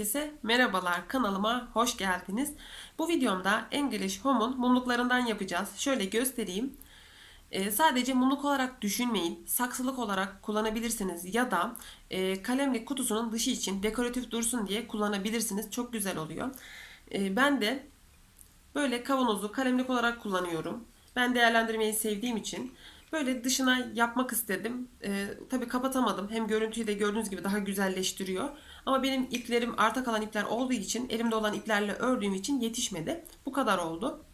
Herkese merhabalar kanalıma hoş geldiniz. Bu videomda English Home'un mumluklarından yapacağız. Şöyle göstereyim. Ee, sadece mumluk olarak düşünmeyin. Saksılık olarak kullanabilirsiniz ya da e, kalemlik kutusunun dışı için dekoratif dursun diye kullanabilirsiniz. Çok güzel oluyor. Ee, ben de böyle kavanozu kalemlik olarak kullanıyorum. Ben değerlendirmeyi sevdiğim için böyle dışına yapmak istedim. Ee, tabii kapatamadım. Hem görüntüyü de gördüğünüz gibi daha güzelleştiriyor. Ama benim iplerim arta kalan ipler olduğu için elimde olan iplerle ördüğüm için yetişmedi. Bu kadar oldu.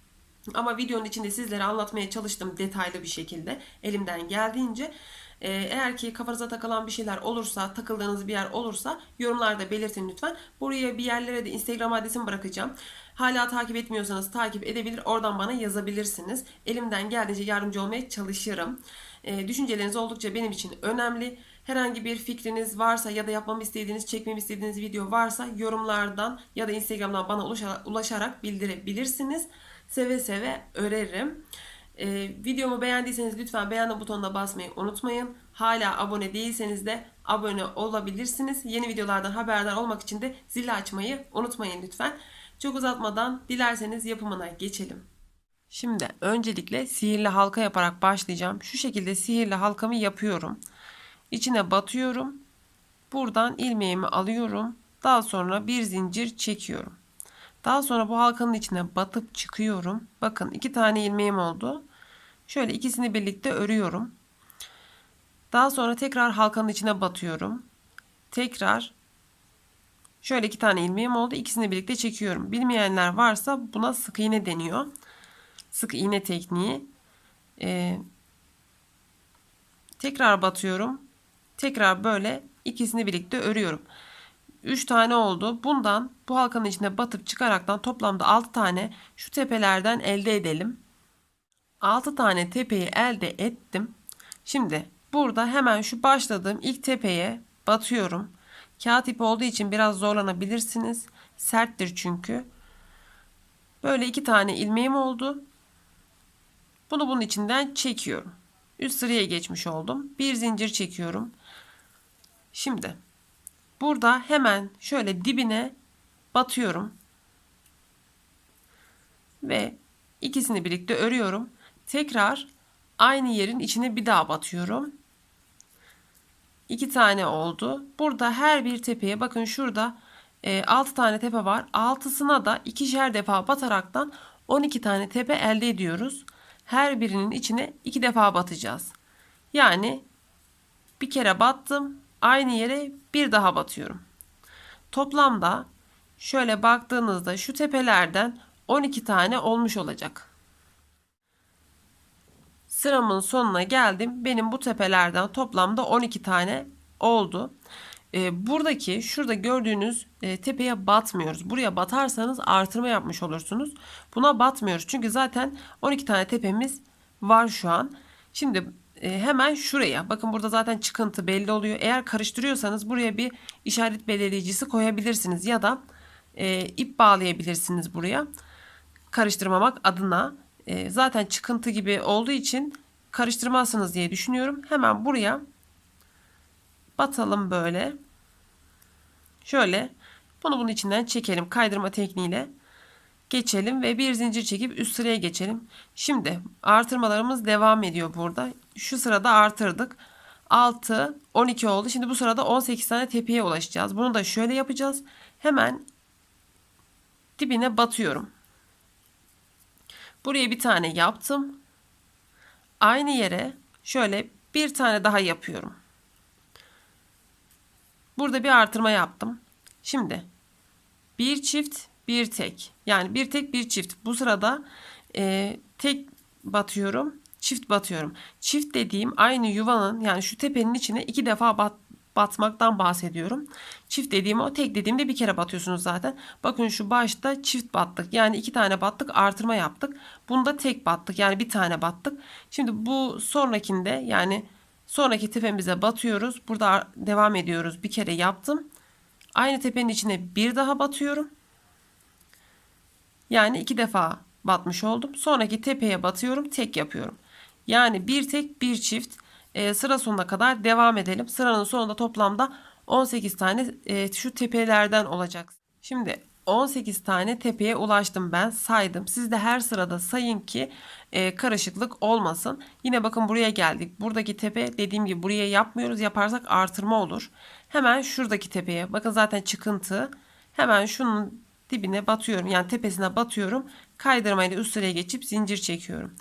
Ama videonun içinde sizlere anlatmaya çalıştım detaylı bir şekilde elimden geldiğince. Ee, eğer ki kafanıza takılan bir şeyler olursa, takıldığınız bir yer olursa yorumlarda belirtin lütfen. Buraya bir yerlere de Instagram adresimi bırakacağım. Hala takip etmiyorsanız takip edebilir, oradan bana yazabilirsiniz. Elimden geldiğince yardımcı olmaya çalışırım. Ee, düşünceleriniz oldukça benim için önemli. Herhangi bir fikriniz varsa ya da yapmamı istediğiniz, çekmemi istediğiniz video varsa yorumlardan ya da Instagram'dan bana ulaşarak, ulaşarak bildirebilirsiniz. Seve seve örerim. Ee, videomu beğendiyseniz lütfen beğenme butonuna basmayı unutmayın. Hala abone değilseniz de abone olabilirsiniz. Yeni videolardan haberdar olmak için de zili açmayı unutmayın lütfen. Çok uzatmadan dilerseniz yapımına geçelim. Şimdi öncelikle sihirli halka yaparak başlayacağım. Şu şekilde sihirli halkamı yapıyorum. İçine batıyorum. Buradan ilmeğimi alıyorum. Daha sonra bir zincir çekiyorum. Daha sonra bu halkanın içine batıp çıkıyorum. Bakın iki tane ilmeğim oldu. Şöyle ikisini birlikte örüyorum. Daha sonra tekrar halkanın içine batıyorum. Tekrar şöyle iki tane ilmeğim oldu. İkisini birlikte çekiyorum. Bilmeyenler varsa buna sık iğne deniyor. Sık iğne tekniği. Ee, tekrar batıyorum. Tekrar böyle ikisini birlikte örüyorum. 3 tane oldu. Bundan bu halkanın içine batıp çıkaraktan toplamda 6 tane şu tepelerden elde edelim. 6 tane tepeyi elde ettim. Şimdi burada hemen şu başladığım ilk tepeye batıyorum. Kağıt ipi olduğu için biraz zorlanabilirsiniz. Serttir çünkü. Böyle iki tane ilmeğim oldu. Bunu bunun içinden çekiyorum. Üst sıraya geçmiş oldum. Bir zincir çekiyorum. Şimdi burada hemen şöyle dibine batıyorum. Ve ikisini birlikte örüyorum. Tekrar aynı yerin içine bir daha batıyorum. İki tane oldu. Burada her bir tepeye bakın şurada e, 6 tane tepe var. Altısına da ikişer defa bataraktan 12 tane tepe elde ediyoruz. Her birinin içine iki defa batacağız. Yani bir kere battım. Aynı yere bir daha batıyorum. Toplamda şöyle baktığınızda şu tepelerden 12 tane olmuş olacak. Sıramın sonuna geldim. Benim bu tepelerden toplamda 12 tane oldu. Ee, buradaki şurada gördüğünüz e, tepeye batmıyoruz. Buraya batarsanız artırma yapmış olursunuz. Buna batmıyoruz. Çünkü zaten 12 tane tepemiz var şu an. Şimdi e, hemen şuraya bakın burada zaten çıkıntı belli oluyor. Eğer karıştırıyorsanız buraya bir işaret belirleyicisi koyabilirsiniz ya da e, ip bağlayabilirsiniz buraya. Karıştırmamak adına. E, zaten çıkıntı gibi olduğu için karıştırmazsınız diye düşünüyorum. Hemen buraya batalım böyle. Şöyle bunu bunun içinden çekelim kaydırma tekniğiyle. Geçelim ve bir zincir çekip üst sıraya geçelim. Şimdi artırmalarımız devam ediyor burada. Şu sırada artırdık. 6, 12 oldu. Şimdi bu sırada 18 tane tepeye ulaşacağız. Bunu da şöyle yapacağız. Hemen dibine batıyorum. Buraya bir tane yaptım. Aynı yere şöyle bir tane daha yapıyorum. Burada bir artırma yaptım. Şimdi bir çift bir tek. Yani bir tek bir çift. Bu sırada e, tek batıyorum. Çift batıyorum. Çift dediğim aynı yuvanın yani şu tepenin içine iki defa bat, batmaktan bahsediyorum. Çift dediğim o tek dediğimde bir kere batıyorsunuz zaten. Bakın şu başta çift battık. Yani iki tane battık artırma yaptık. Bunda tek battık. Yani bir tane battık. Şimdi bu sonrakinde yani sonraki tepemize batıyoruz. Burada devam ediyoruz. Bir kere yaptım. Aynı tepenin içine bir daha batıyorum. Yani iki defa batmış oldum. Sonraki tepeye batıyorum. Tek yapıyorum. Yani bir tek bir çift e, sıra sonuna kadar devam edelim. Sıranın sonunda toplamda 18 tane e, şu tepelerden olacak. Şimdi 18 tane tepeye ulaştım ben saydım. Siz de her sırada sayın ki e, karışıklık olmasın. Yine bakın buraya geldik. Buradaki tepe dediğim gibi buraya yapmıyoruz. Yaparsak artırma olur. Hemen şuradaki tepeye bakın zaten çıkıntı. Hemen şunun dibine batıyorum. Yani tepesine batıyorum. Kaydırmayla üst sıraya geçip zincir çekiyorum.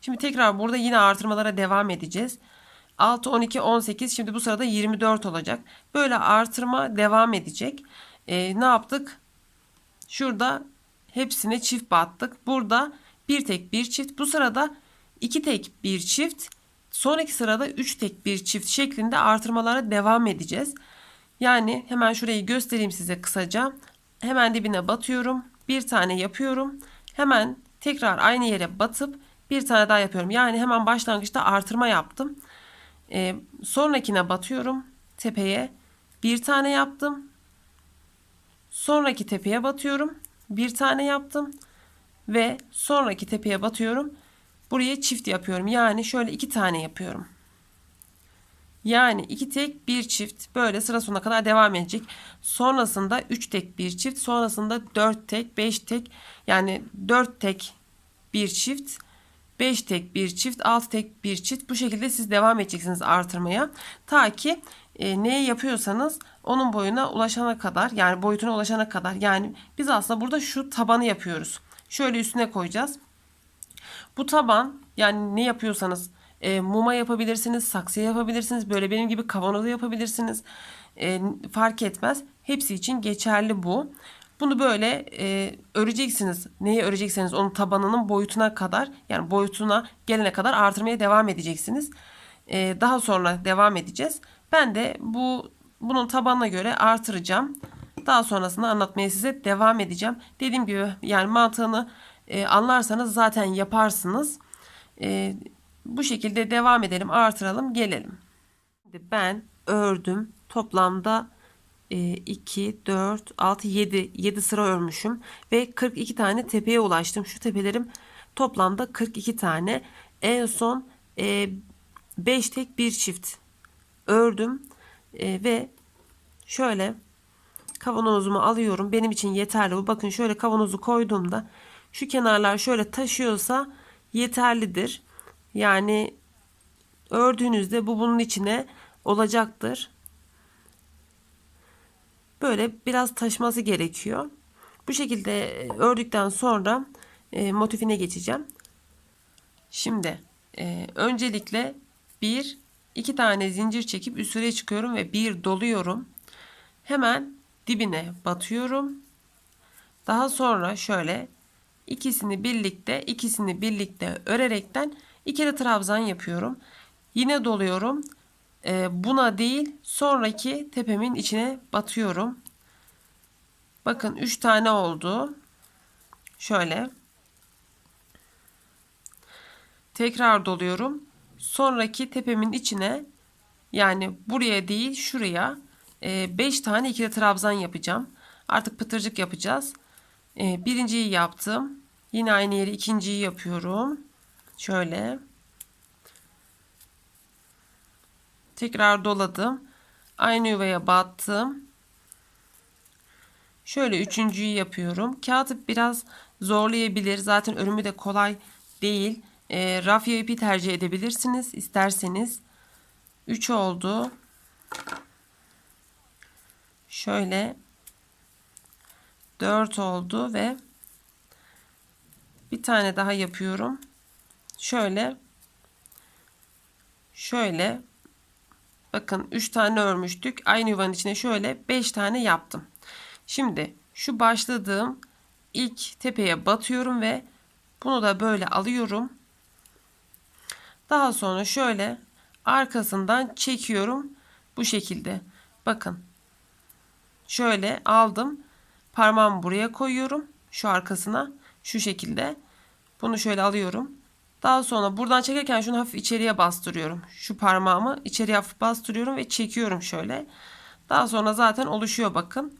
Şimdi tekrar burada yine artırmalara devam edeceğiz. 6, 12, 18 şimdi bu sırada 24 olacak. Böyle artırma devam edecek. E, ne yaptık? Şurada hepsine çift battık. Burada bir tek bir çift. Bu sırada iki tek bir çift. Sonraki sırada üç tek bir çift şeklinde artırmalara devam edeceğiz. Yani hemen şurayı göstereyim size kısaca. Hemen dibine batıyorum. Bir tane yapıyorum. Hemen tekrar aynı yere batıp bir tane daha yapıyorum. Yani hemen başlangıçta artırma yaptım. Ee, sonrakine batıyorum. Tepeye bir tane yaptım. Sonraki tepeye batıyorum. Bir tane yaptım. Ve sonraki tepeye batıyorum. Buraya çift yapıyorum. Yani şöyle iki tane yapıyorum. Yani iki tek bir çift böyle sıra sonuna kadar devam edecek. Sonrasında üç tek bir çift. Sonrasında dört tek, beş tek yani dört tek bir çift. 5 tek bir çift, 6 tek bir çift bu şekilde siz devam edeceksiniz artırmaya. Ta ki e, neyi yapıyorsanız onun boyuna ulaşana kadar yani boyutuna ulaşana kadar yani biz aslında burada şu tabanı yapıyoruz. Şöyle üstüne koyacağız. Bu taban yani ne yapıyorsanız e, muma yapabilirsiniz, saksı yapabilirsiniz, böyle benim gibi kavanozu yapabilirsiniz. E, fark etmez. Hepsi için geçerli bu. Bunu böyle e, öreceksiniz. Neyi örecekseniz onun tabanının boyutuna kadar yani boyutuna gelene kadar artırmaya devam edeceksiniz. E, daha sonra devam edeceğiz. Ben de bu bunun tabanına göre artıracağım. Daha sonrasında anlatmaya size devam edeceğim. Dediğim gibi yani mantığını e, anlarsanız zaten yaparsınız. E, bu şekilde devam edelim, artıralım, gelelim. Ben ördüm. Toplamda 2, 4, 6, 7, 7 sıra örmüşüm. Ve 42 tane tepeye ulaştım. Şu tepelerim toplamda 42 tane. En son 5 e, tek bir çift ördüm. E, ve şöyle kavanozumu alıyorum. Benim için yeterli bu. Bakın şöyle kavanozu koyduğumda şu kenarlar şöyle taşıyorsa yeterlidir. Yani ördüğünüzde bu bunun içine olacaktır. Böyle biraz taşması gerekiyor. Bu şekilde e, ördükten sonra e, motifine geçeceğim. Şimdi e, öncelikle bir iki tane zincir çekip üstüne çıkıyorum ve bir doluyorum. Hemen dibine batıyorum. Daha sonra şöyle ikisini birlikte ikisini birlikte örerekten ikili trabzan yapıyorum. Yine doluyorum buna değil sonraki tepemin içine batıyorum. Bakın 3 tane oldu. Şöyle. Tekrar doluyorum. Sonraki tepemin içine yani buraya değil şuraya 5 e, tane ikili trabzan yapacağım. Artık pıtırcık yapacağız. E, birinciyi yaptım. Yine aynı yeri ikinciyi yapıyorum. Şöyle. Tekrar doladım. Aynı yuvaya battım. Şöyle üçüncüyü yapıyorum. Kağıt biraz zorlayabilir. Zaten örümü de kolay değil. E, rafya ipi tercih edebilirsiniz isterseniz. 3 oldu. Şöyle 4 oldu ve bir tane daha yapıyorum. Şöyle şöyle Bakın 3 tane örmüştük. Aynı yuvanın içine şöyle 5 tane yaptım. Şimdi şu başladığım ilk tepeye batıyorum ve bunu da böyle alıyorum. Daha sonra şöyle arkasından çekiyorum. Bu şekilde. Bakın. Şöyle aldım. Parmağımı buraya koyuyorum. Şu arkasına. Şu şekilde. Bunu şöyle alıyorum. Daha sonra buradan çekerken şunu hafif içeriye bastırıyorum. Şu parmağımı içeriye hafif bastırıyorum ve çekiyorum şöyle. Daha sonra zaten oluşuyor bakın.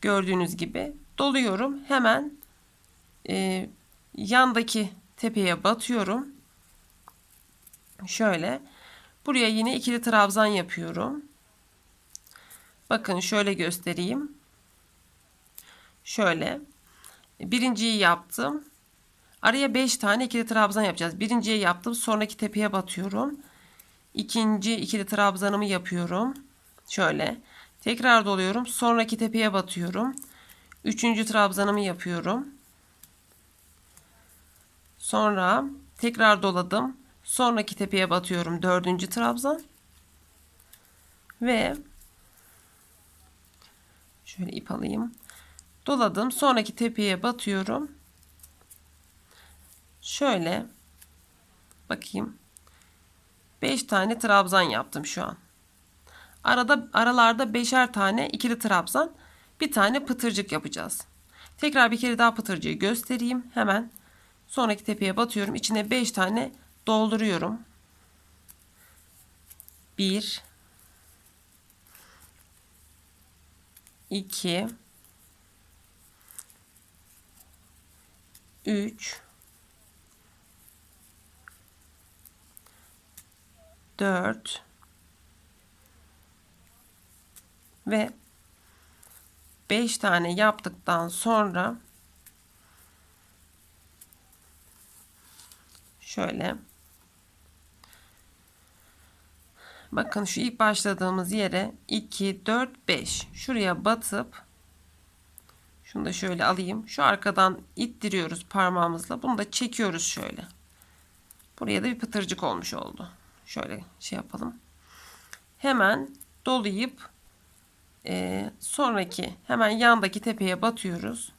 Gördüğünüz gibi. Doluyorum. Hemen e, yandaki tepeye batıyorum. Şöyle. Buraya yine ikili trabzan yapıyorum. Bakın şöyle göstereyim. Şöyle. Birinciyi yaptım. Araya 5 tane ikili trabzan yapacağız. Birinciyi yaptım. Sonraki tepeye batıyorum. İkinci ikili trabzanımı yapıyorum. Şöyle. Tekrar doluyorum. Sonraki tepeye batıyorum. Üçüncü trabzanımı yapıyorum. Sonra tekrar doladım. Sonraki tepeye batıyorum. Dördüncü trabzan. Ve şöyle ip alayım. Doladım. Sonraki tepeye batıyorum. Şöyle bakayım. 5 tane trabzan yaptım şu an. Arada aralarda beşer tane ikili trabzan, bir tane pıtırcık yapacağız. Tekrar bir kere daha pıtırcığı göstereyim. Hemen sonraki tepeye batıyorum. İçine 5 tane dolduruyorum. 1 2 3 4 ve 5 tane yaptıktan sonra şöyle bakın şu ilk başladığımız yere 2 4 5 şuraya batıp şunu da şöyle alayım. Şu arkadan ittiriyoruz parmağımızla. Bunu da çekiyoruz şöyle. Buraya da bir pıtırcık olmuş oldu şöyle şey yapalım hemen dolayıp e, sonraki hemen yandaki tepeye batıyoruz.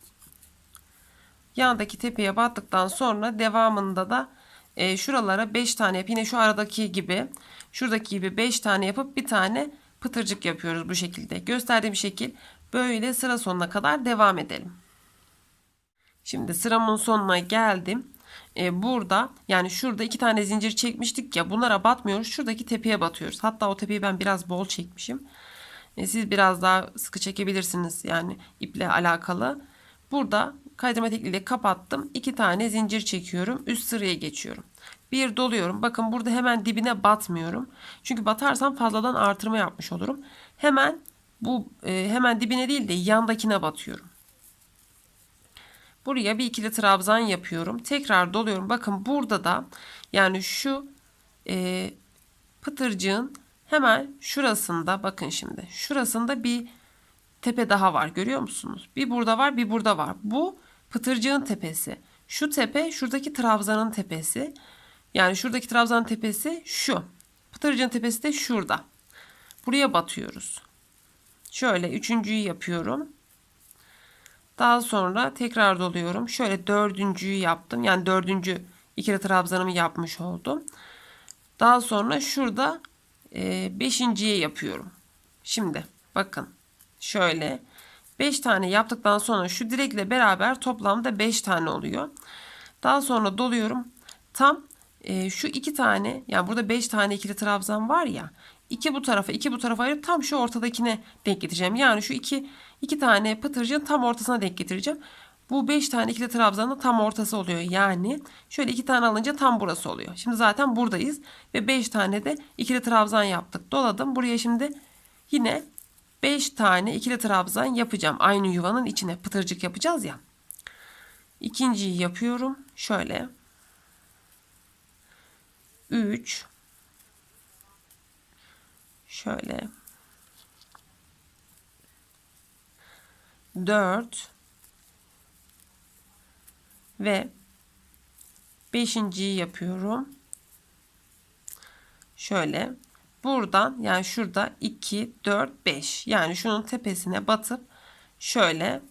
Yandaki tepeye battıktan sonra devamında da e, şuralara 5 tane yap. Yine şu aradaki gibi şuradaki gibi 5 tane yapıp bir tane pıtırcık yapıyoruz bu şekilde. Gösterdiğim şekil böyle sıra sonuna kadar devam edelim. Şimdi sıramın sonuna geldim. Ee, burada yani şurada iki tane zincir çekmiştik ya bunlara batmıyoruz. Şuradaki tepeye batıyoruz. Hatta o tepeyi ben biraz bol çekmişim. E, siz biraz daha sıkı çekebilirsiniz yani iple alakalı. Burada kaydırma tekniğiyle kapattım. İki tane zincir çekiyorum. Üst sıraya geçiyorum. Bir doluyorum. Bakın burada hemen dibine batmıyorum. Çünkü batarsam fazladan artırma yapmış olurum. Hemen bu e, hemen dibine değil de yandakine batıyorum. Buraya bir ikili trabzan yapıyorum. Tekrar doluyorum. Bakın burada da yani şu e, pıtırcığın Hemen şurasında bakın şimdi. Şurasında bir tepe daha var. Görüyor musunuz? Bir burada var, bir burada var. Bu pıtırcığın tepesi. Şu tepe şuradaki trabzanın tepesi. Yani şuradaki trabzanın tepesi şu. Pıtırcığın tepesi de şurada. Buraya batıyoruz. Şöyle üçüncüyü yapıyorum. Daha sonra tekrar doluyorum. Şöyle dördüncüyü yaptım. Yani dördüncü ikili trabzanımı yapmış oldum. Daha sonra şurada e, beşinciye yapıyorum. Şimdi bakın şöyle 5 tane yaptıktan sonra şu direkle beraber toplamda 5 tane oluyor. Daha sonra doluyorum. Tam e, şu iki tane yani burada 5 tane ikili trabzan var ya iki bu tarafa iki bu tarafa ayırıp tam şu ortadakine denk getireceğim. Yani şu iki iki tane pıtırcığın tam ortasına denk getireceğim. Bu 5 tane ikili trabzanın tam ortası oluyor. Yani şöyle 2 tane alınca tam burası oluyor. Şimdi zaten buradayız. Ve 5 tane de ikili trabzan yaptık. Doladım. Buraya şimdi yine 5 tane ikili trabzan yapacağım. Aynı yuvanın içine pıtırcık yapacağız ya. İkinciyi yapıyorum. Şöyle. 3 Şöyle. 4 ve beşinciyi yapıyorum. Şöyle buradan yani şurada 2 4 5 yani şunun tepesine batıp şöyle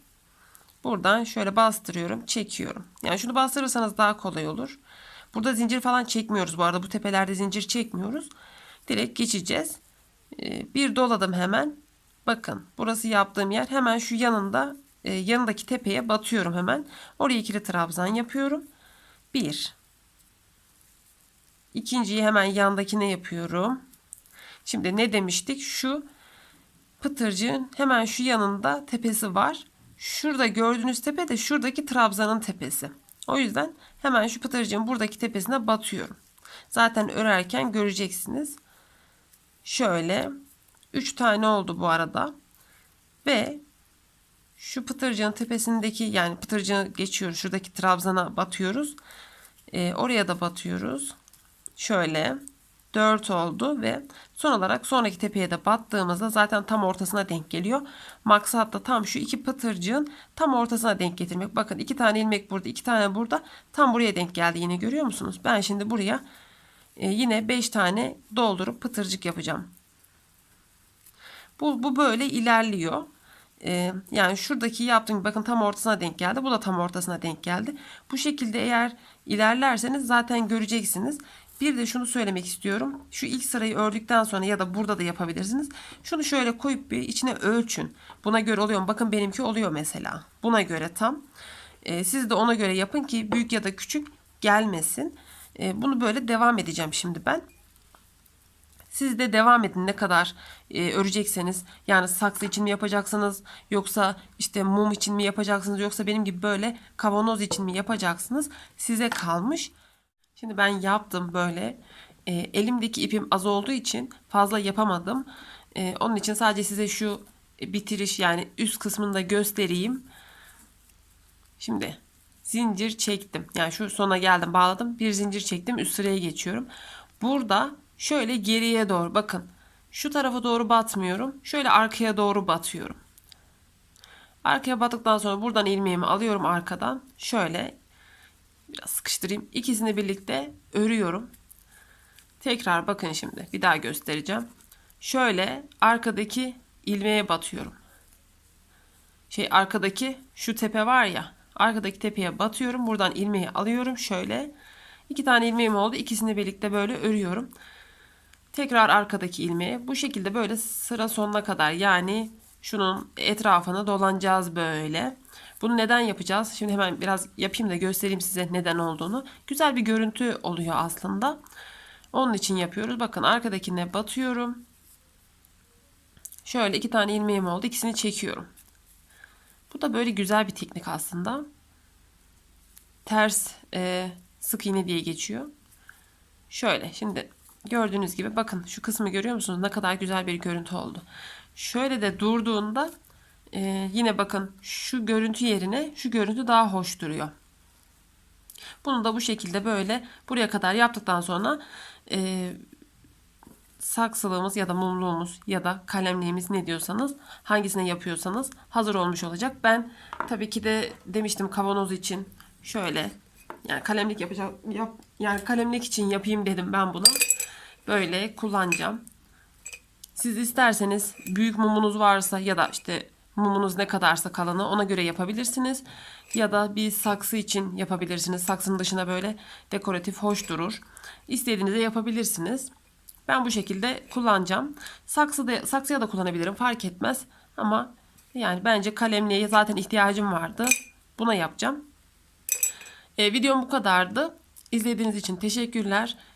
buradan şöyle bastırıyorum çekiyorum. Yani şunu bastırırsanız daha kolay olur. Burada zincir falan çekmiyoruz bu arada bu tepelerde zincir çekmiyoruz. Direkt geçeceğiz. Ee, bir doladım hemen. Bakın burası yaptığım yer hemen şu yanında e, yanındaki tepeye batıyorum hemen. Oraya ikili trabzan yapıyorum. Bir. İkinciyi hemen yandakine yapıyorum. Şimdi ne demiştik? Şu pıtırcığın hemen şu yanında tepesi var. Şurada gördüğünüz tepe de şuradaki trabzanın tepesi. O yüzden hemen şu pıtırcığın buradaki tepesine batıyorum. Zaten örerken göreceksiniz. Şöyle 3 tane oldu bu arada. Ve şu pıtırcığın tepesindeki yani pıtırcığı geçiyoruz. Şuradaki trabzana batıyoruz. Ee, oraya da batıyoruz. Şöyle 4 oldu ve son olarak sonraki tepeye de battığımızda zaten tam ortasına denk geliyor. Maksat da tam şu iki pıtırcığın tam ortasına denk getirmek. Bakın iki tane ilmek burada iki tane burada tam buraya denk geldi yine görüyor musunuz? Ben şimdi buraya e, yine 5 tane doldurup pıtırcık yapacağım. Bu, bu böyle ilerliyor. Ee, yani şuradaki yaptığım bakın tam ortasına denk geldi. Bu da tam ortasına denk geldi. Bu şekilde eğer ilerlerseniz zaten göreceksiniz. Bir de şunu söylemek istiyorum. Şu ilk sırayı ördükten sonra ya da burada da yapabilirsiniz. Şunu şöyle koyup bir içine ölçün. Buna göre oluyor mu? Bakın benimki oluyor mesela. Buna göre tam. Ee, siz de ona göre yapın ki büyük ya da küçük gelmesin. Ee, bunu böyle devam edeceğim şimdi ben. Siz de devam edin ne kadar e, örecekseniz. Yani saksı için mi yapacaksınız yoksa işte mum için mi yapacaksınız yoksa benim gibi böyle kavanoz için mi yapacaksınız? Size kalmış. Şimdi ben yaptım böyle. E, elimdeki ipim az olduğu için fazla yapamadım. E, onun için sadece size şu bitiriş yani üst kısmını da göstereyim. Şimdi zincir çektim. Yani şu sona geldim bağladım. Bir zincir çektim üst sıraya geçiyorum. Burada şöyle geriye doğru bakın. Şu tarafa doğru batmıyorum. Şöyle arkaya doğru batıyorum. Arkaya battıktan sonra buradan ilmeğimi alıyorum arkadan. Şöyle biraz sıkıştırayım. İkisini birlikte örüyorum. Tekrar bakın şimdi. Bir daha göstereceğim. Şöyle arkadaki ilmeğe batıyorum. Şey arkadaki şu tepe var ya. Arkadaki tepeye batıyorum. Buradan ilmeği alıyorum. Şöyle. iki tane ilmeğim oldu. İkisini birlikte böyle örüyorum. Tekrar arkadaki ilmeği bu şekilde böyle sıra sonuna kadar yani şunun etrafını dolanacağız böyle. Bunu neden yapacağız? Şimdi hemen biraz yapayım da göstereyim size neden olduğunu. Güzel bir görüntü oluyor aslında. Onun için yapıyoruz. Bakın arkadakine batıyorum. Şöyle iki tane ilmeğim oldu. İkisini çekiyorum. Bu da böyle güzel bir teknik aslında. Ters e, sık iğne diye geçiyor. Şöyle şimdi Gördüğünüz gibi bakın şu kısmı görüyor musunuz? Ne kadar güzel bir görüntü oldu. Şöyle de durduğunda e, yine bakın şu görüntü yerine şu görüntü daha hoş duruyor. Bunu da bu şekilde böyle buraya kadar yaptıktan sonra e, saksılığımız ya da mumluğumuz ya da kalemliğimiz ne diyorsanız hangisine yapıyorsanız hazır olmuş olacak. Ben tabii ki de demiştim kavanoz için şöyle yani kalemlik yapacağım yap, yani kalemlik için yapayım dedim ben bunu böyle kullanacağım. Siz isterseniz büyük mumunuz varsa ya da işte mumunuz ne kadarsa kalanı ona göre yapabilirsiniz. Ya da bir saksı için yapabilirsiniz. Saksının dışına böyle dekoratif hoş durur. İstediğinizde yapabilirsiniz. Ben bu şekilde kullanacağım. Saksı da, saksıya da kullanabilirim fark etmez. Ama yani bence kalemliğe zaten ihtiyacım vardı. Buna yapacağım. E, videom bu kadardı. İzlediğiniz için teşekkürler.